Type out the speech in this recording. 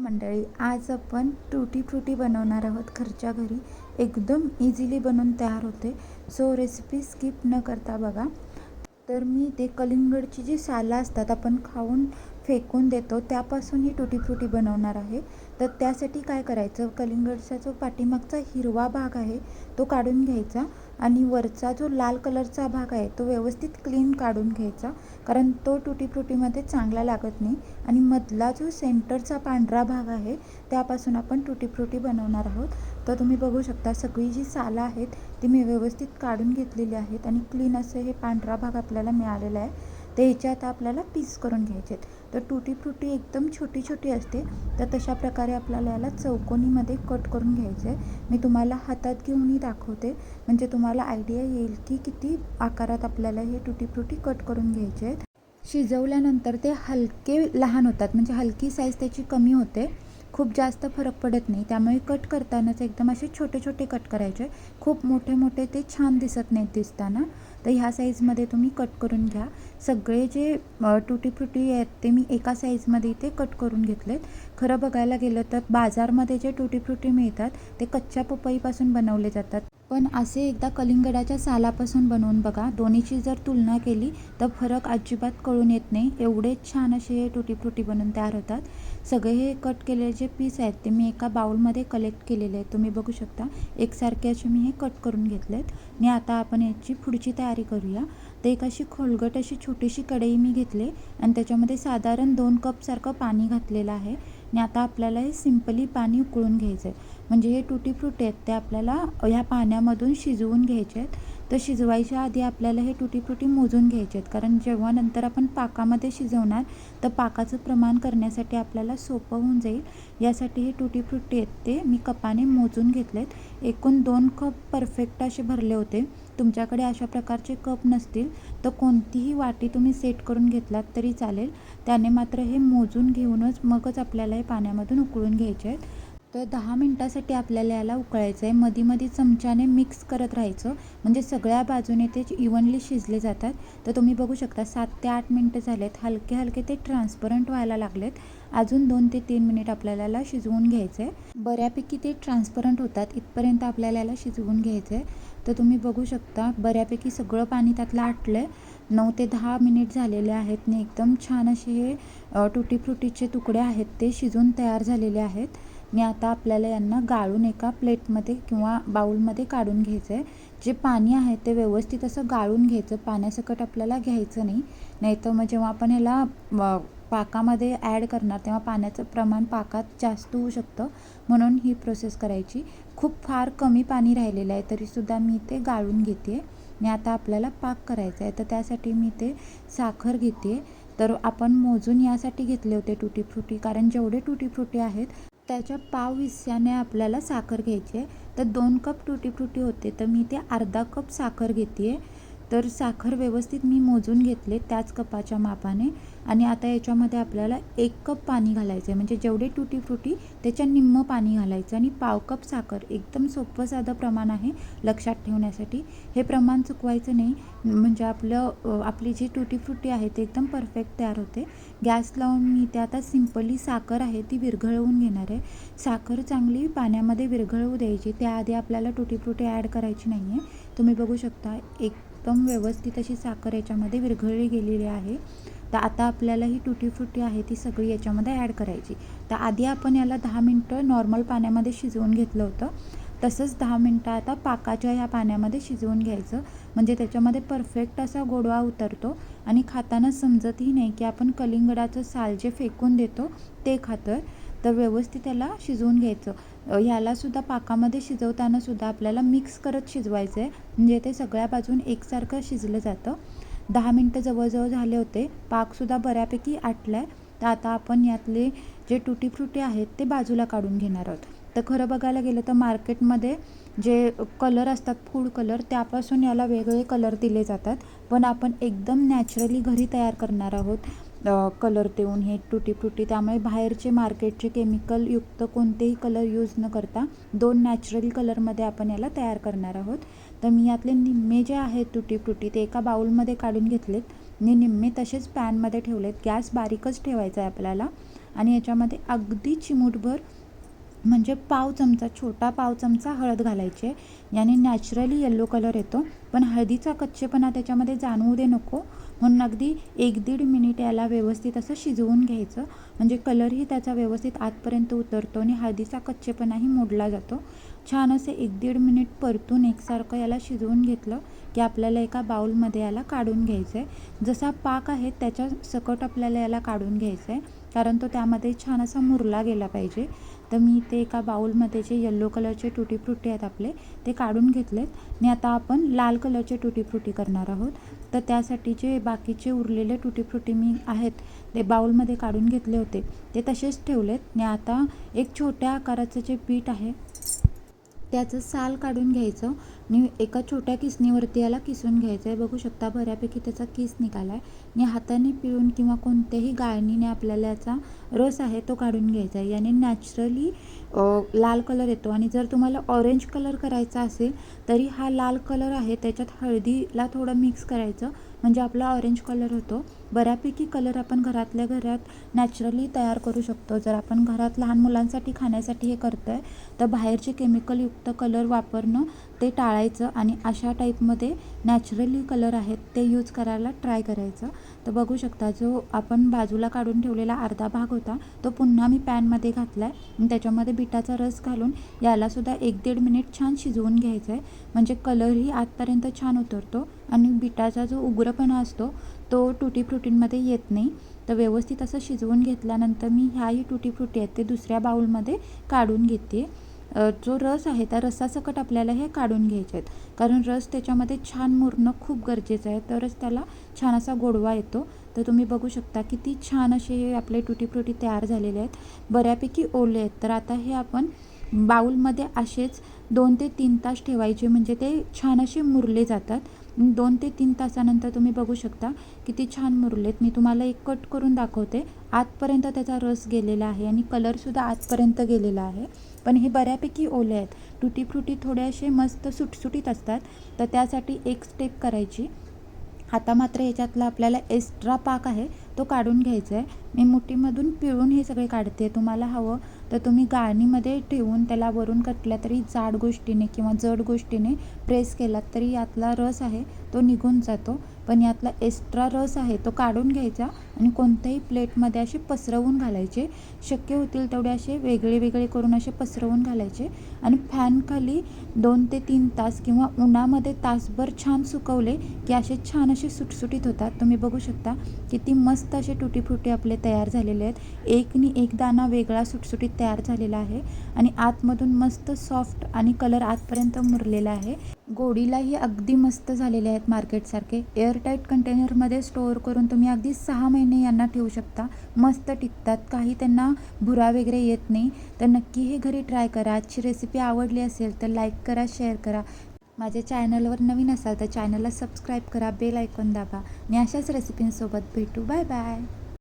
मंडळी आज आपण टुटी फ्रुटी बनवणार आहोत घरच्या घरी. एकदम इझिली बनवून तयार होते. सो रेसिपी स्किप न करता बघा. तर मी ते कलिंगडची जी सालं असतात आपण खाऊन फेकून देतो त्यापासून ही टुटी फ्रुटी बनवणार आहे. तर त्यासाठी काय करायचं? कलिंगडचा जो पाठीमागचा हिरवा भाग आहे तो काढून घ्यायचा आणि वरचा जो लाल कलरचा भाग आहे तो व्यवस्थित क्लीन काढून घ्यायचा. कारण तो टुटी फ्रुटीमध्ये चांगला लागत नाही आणि मधला जो सेंटरचा पांढरा भाग आहे त्यापासून आपण टुटी फ्रुटी बनवणार आहोत. तर तुम्ही बघू शकता सगळी जी सालं आहेत ती मी व्यवस्थित काढून घेतलेली आहेत आणि क्लीन असं हे पांढरा भाग आपल्याला मिळालेला आहे. तर ह्याच्यात आपल्याला पीस करून घ्यायचे आहेत. तर टुटी फ्रुटी एकदम छोटी छोटी असते. तर तशा प्रकारे आपल्याला याला चौकोनीमध्ये कट करून घ्यायचं आहे मी तुम्हाला हातात घेऊनही दाखवते. म्हणजे तुम्हाला आयडिया येईल की किती आकारात आपल्याला हे टुटी फ्रुटी कट करून घ्यायचे आहेत. शिजवल्यानंतर ते हलके लहान होतात. म्हणजे हलकी साईज त्याची कमी होते. खूप जास्त फरक पडत नाही. त्यामुळे कट करतानाच एकदम असे छोटे छोटे कट करायचे. खूप मोठे मोठे ते छान दिसत नाहीत दिसताना. तर ह्या साईजमध्ये तुम्ही कट करून घ्या. सगळे जे टुटी फ्रुटी आहेत ते मी एका साईजमध्ये इथे कट करून घेतलेत. खरं बघायला गेलं तर बाजारमध्ये जे टुटी फ्रुटी मिळतात ते कच्च्या पपईपासून बनवले जातात. पण असे एकदा कलिंगडाच्या सालापासून बनवून बघा. दोन्हीची जर तुलना केली तर फरक अजिबात कळून येत नाही. एवढे छान असे हे टुटी फ्रुटी बनवून तयार होतात. सगळे हे कट केलेले जे पीस आहेत ते मी एका बाउलमध्ये कलेक्ट केलेले आहेत. तुम्ही बघू शकता एकसारखे असे मी हे कट करून घेतलेत. आणि आता आपण याची पुढची तयारी करूया. तर एक अशी खोलगट अशी छोटीशी कढई मी घेतली आणि त्याच्यामध्ये साधारण दोन कपसारखं पाणी घातलेलं आहे. आणि आता आपल्याला हे सिम्पली पाणी उकळून घ्यायचं आहे. म्हणजे हे टुटी फ्रुटी आहेत ते आपल्याला ह्या पाण्यामधून शिजवून घ्यायचे आहेत. तर शिजवायच्या आधी आपल्याला हे टुटी फ्रुटी मोजून घ्यायचे आहेत. कारण जेव्हा नंतर आपण पाकामध्ये शिजवणार तर पाकाचं प्रमाण करण्यासाठी आपल्याला सोपं होऊन जाईल. यासाठी हे टुटी फ्रुटी आहेत ते मी कपाने मोजून घेतलेत. एकूण दोन कप परफेक्ट असे भरले होते. तुमच्याकडे अशा प्रकारचे कप नसतील तर कोणतीही वाटी तुम्ही सेट करून घेतलात तरी चालेल. त्याने मात्र हे मोजून घेऊनच मगच आपल्याला हे पाण्यामधून उकळून घ्यायचे आहेत. तर दहा मिनटासाठी आपल्याला याला उकळायचं आहे. मधी मधी चमच्याने मिक्स करत राहायचं. म्हणजे सगळ्या बाजूने ते इवनली शिजले जातात. तर तुम्ही बघू शकता सात ते आठ मिनटं झालेत. हलके हलके ते ट्रान्सपरंट व्हायला लागलेत. अजून दोन ते तीन मिनिट आपल्याला याला शिजवून घ्यायचं आहे बऱ्यापैकी ते ट्रान्सपरंट होतात. इथपर्यंत आपल्याला याला शिजवून घ्यायचं आहे तर तुम्ही बघू शकता बऱ्यापैकी सगळं पाणी त्यातलं आटलं आहे नऊ ते दहा मिनिट झालेले आहेत आणि एकदम छान असे हे टुटी फ्रुटीचे तुकडे आहेत. ते शिजून तयार झालेले आहेत. आणि आता आपल्याला यांना गाळून एका प्लेटमध्ये किंवा बाऊलमध्ये काढून घ्यायचं आहे जे पाणी आहे ते व्यवस्थित असं गाळून घ्यायचं. पाण्यासकट आपल्याला घ्यायचं नाही. नाहीतर मग जेव्हा आपण ह्याला पाकामध्ये ॲड करणार तेव्हा पाण्याचं प्रमाण पाकात जास्त होऊ शकतं. म्हणून ही प्रोसेस करायची. खूप फार कमी पाणी राहिलेलं आहे तरीसुद्धा मी ते गाळून घेते आणि आता आपल्याला पाक करायचा आहे तर त्यासाठी मी ते साखर घेते तर आपण मोजून यासाठी घेतले होते टुटी फ्रुटी कारण जेवढे टुटी फ्रुटी आहेत त्याच्या पाव हिस्स्याने आपल्याला साखर घ्यायची आहे. तर दोन कप टुटी फ्रुटी होते. तर मी ते अर्धा कप साखर घेते आहे तर साखर व्यवस्थित मी मोजून घेतले त्याच कपाच्या मापाने. आणि आता याच्यामध्ये आपल्याला एक कप पाणी घालायचं आहे म्हणजे जेवढे टुटी फ्रुटी त्याच्या निम्म पाणी घालायचं. आणि पाव कप साखर. एकदम सोपं साधं प्रमाण आहे लक्षात ठेवण्यासाठी. हे प्रमाण चुकवायचं नाही. म्हणजे आपलं आपली जी टुटी फ्रुटी आहे ते एकदम परफेक्ट तयार होते. गॅस लावून मी ते आता सिम्पली साखर आहे ती विरघळवून घेणार आहे. साखर चांगली पाण्यामध्ये विरघळवू द्यायची. त्याआधी आपल्याला टुटी फ्रुटी ॲड करायची नाही आहे तुम्ही बघू शकता एक एकदम व्यवस्थित अशी साखर याच्यामध्ये विरघळली गेलेली आहे. तर आता आपल्याला ही टुटी फुटी आहे ती सगळी याच्यामध्ये ॲड करायची. तर आधी आपण याला दहा मिनटं नॉर्मल पाण्यामध्ये शिजवून घेतलं होतं. तसंच दहा मिनटं आता पाकाच्या ह्या पाण्यामध्ये शिजवून घ्यायचं. म्हणजे त्याच्यामध्ये परफेक्ट असा गोडवा उतरतो. आणि खाताना समजतही नाही की आपण कलिंगडाचं साल जे फेकून देतो ते खातो आहे तर व्यवस्थित त्याला शिजवून घ्यायचं. ह्यालासुद्धा पाकामध्ये शिजवतानासुद्धा आपल्याला मिक्स करत शिजवायचं आहे म्हणजे ते सगळ्या बाजून एकसारखं शिजलं जातं. दहा मिनटं जवळजवळ झाले होते. पाकसुद्धा बऱ्यापैकी आटला आहे तर आता आपण यातले जे टुटी फ्रुटी आहेत ते बाजूला काढून घेणार आहोत. तर खरं बघायला गेलं तर मार्केटमध्ये जे कलर असतात फूड कलर त्यापासून याला वेगळे कलर दिले जातात. पण आपण एकदम नॅचरली घरी तयार करणार आहोत. कलर देऊन हे टुटी फुटी त्यामुळे बाहेरचे मार्केटचे केमिकलयुक्त कोणतेही कलर यूज न करता दोन नॅचरल कलरमध्ये आपण याला तयार करणार आहोत. तर मी यातले निम्मे जे आहेत तुटी फुटी ते एका बाउलमध्ये काढून घेतलेत. मी निम्मे तसेच पॅनमध्ये ठेवलेत. गॅस बारीकच ठेवायचा आहे आपल्याला. आणि याच्यामध्ये अगदी चिमूटभर म्हणजे पाव चमचा छोटा पाव चमचा हळद घालायची आहे. याने नॅचरली येल्लो कलर येतो. पण हळदीचा कच्चेपणा त्याच्यामध्ये जाणवू दे नको. म्हणून अगदी एक दीड मिनिट याला व्यवस्थित असं शिजवून घ्यायचं. म्हणजे कलरही त्याचा व्यवस्थित आतपर्यंत उतरतो आणि हळदीचा कच्चेपणाही मोडला जातो. छान असे एक दीड मिनिट परतून एकसारखं याला शिजवून घेतलं की आपल्याला एका बाउलमध्ये याला काढून घ्यायचं आहे जसा पाक आहे त्याच्या सकट आपल्याला याला काढून घ्यायचं आहे कारण तो त्यामध्ये छान असा मुरला गेला पाहिजे. तर मी ते एका बाउलमध्ये जे येल्लो कलरचे टुटी फ्रुटी आहेत आपले ते काढून घेतलेत. आणि आता आपण लाल कलरचे टुटी फ्रुटी करणार आहोत. तर त्यासाठी जे बाकीचे उरलेले टुटी फ्रुटी मी आहेत ते बाउलमध्ये काढून घेतले होते. ते तसेच ठेवलेत. आणि आता एक छोट्या आकाराचं जे पीठ आहे त्याचं साल काढून घ्यायचं. आणि एका छोट्या किसणीवरती याला किसून घ्यायचं आहे बघू शकता बऱ्यापैकी त्याचा किस निघाला आहे आणि हाताने पिळून किंवा कोणत्याही गाळणीने आपल्याला याचा रस आहे तो काढून घ्यायचा आहे याने नॅचरली लाल कलर येतो. आणि जर तुम्हाला ऑरेंज कलर करायचा असेल तरी हा लाल कलर आहे. त्याच्यात हळदीला थोडं मिक्स करायचं. म्हणजे आपला ऑरेंज कलर होतो. बऱ्यापैकी कलर आपण घरातल्या घरात नॅचरली तयार करू शकतो. जर आपण घरात लहान मुलांसाठी खाण्यासाठी हे करतो आहे तर बाहेरचे केमिकलयुक्त कलर वापरणं ते टाळायचं आणि अशा टाईपमध्ये नॅचरली कलर आहेत ते यूज करायला ट्राय करायचं. तर बघू शकता जो आपण बाजूला काढून ठेवलेला अर्धा भाग होता तो पुन्हा मी पॅनमध्ये घातला आहे त्याच्यामध्ये बिटाचा रस घालून यालासुद्धा एक दीड मिनिट छान शिजवून घ्यायचं आहे म्हणजे कलरही आतपर्यंत छान उतरतो आणि बिटाचा जो उग्रपणा असतो तो टुटी फ्रुटींमध्ये येत नाही. तर व्यवस्थित असं शिजवून घेतल्यानंतर मी ह्याही टुटी फ्रुटी आहेत ते दुसऱ्या बाउलमध्ये काढून घेते. जो रस आहे त्या रसासकट आपल्याला हे काढून घ्यायचे आहेत. कारण रस त्याच्यामध्ये छान मुरणं खूप गरजेचं आहे. तरच त्याला छान असा गोडवा येतो. तर तुम्ही बघू शकता किती छान असे हे आपले टुटी फ्रुटी तयार झालेले आहेत. बऱ्यापैकी ओले आहेत. तर आता हे आपण बाऊलमध्ये असेच दोन ते तीन तास ठेवायचे. म्हणजे ते छान असे मुरले जातात. दोन ते तीन तासानंतर तुम्ही बघू शकता किती छान मुरलेत. मी तुम्हाला एक कट करून दाखवते. आतपर्यंत त्याचा रस गेलेला आहे आणि कलरसुद्धा आतपर्यंत गेलेला आहे. पण हे बऱ्यापैकी ओले आहेत. तुटी फ्रुटी थोडे असे मस्त सुटसुटीत असतात. तर त्यासाठी एक स्टेप करायची. आता मात्र याच्यातला आपल्याला एक्स्ट्रा पाक आहे तो काढून घ्यायचा आहे मी मुठीमधून पिळून हे सगळे काढते. तुम्हाला हवं तर तुम्ही गाळणीमध्ये ठेवून त्याला वरून कटल्या तरी जाड गोष्टीने किंवा जड गोष्टीने प्रेस केलात तरी यातला रस आहे तो निघून जातो. पण यातला एक्स्ट्रा रस आहे तो काढून घ्यायचा आणि कोणत्याही प्लेटमध्ये असे पसरवून घालायचे. शक्य होतील तेवढे असे वेगळे वेगळे करून असे पसरवून घालायचे. आणि फॅनखाली दोन ते तीन तास किंवा उन्हामध्ये तासभर छान सुकवले की असे छान असे सुटसुटीत होतात. तुम्ही बघू शकता किती मस्त असे टुटीफुटी आपले तयार झालेले आहेत. एकनी एक दाना वेगळा सुटसुटीत तयार झालेला आहे आणि आतमधून मस्त सॉफ्ट आणि कलर आतपर्यंत मुरलेला आहे. गोडीलाही अगदी मस्त झालेले आहेत मार्केटसारखे. एअरटाईट कंटेनरमध्ये स्टोअर करून तुम्ही अगदी सहा महिने यांना ठेवू शकता. मस्त टिकतात. काही त्यांना भुरा वगैरे येत नाही. तर नक्की हे घरी ट्राय करा. आजची रेसिपी आवडली असेल तर लाईक करा शेअर करा. माझ्या चॅनलवर नवीन असाल तर चॅनलला सबस्क्राईब करा. बेल ऐकून दाबा. आणि अशाच रेसिपींसोबत भेटू. Bye bye